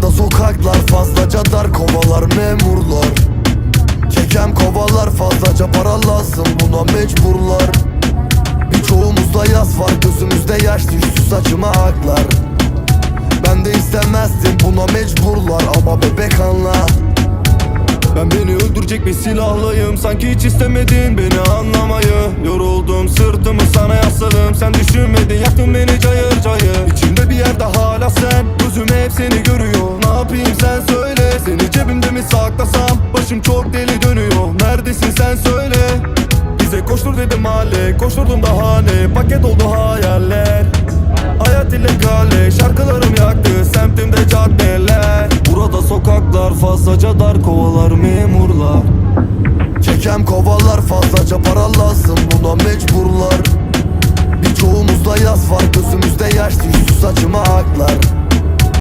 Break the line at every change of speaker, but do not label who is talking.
Avrupa'da sokaklar fazlaca dar kovalar memurlar. Kekem kovalar fazlaca para lazım buna mecburlar. Birçoğumuzda yaz var gözümüzde yaş düştü saçıma aklar Ben de istemezdim buna mecburlar ama bebek anla.
Ben beni öldürecek bir silahlıyım Sanki hiç istemedin beni anlamayı. Yoruldum sırtımı sana yasladım Sen düşünmedin yaktın beni cayır cayır. İçimde bir yerde hala sen Gözüm hep seni görüyor Saklasam başım çok deli dönüyor. Neredesin sen söyle. Bize koştur dedim hale Koşturdum da hane. Paket oldu hayaller. Hayat ile kale Şarkılarım yaktı Semtimde caddeler. Burada sokaklar fazlaca dar Kovalar memurlar.
Çekem kovalar fazlaca para lazım Buna mecburlar. Birçoğumuzda yaz var Gözümüzde yaş düştü saçıma aklar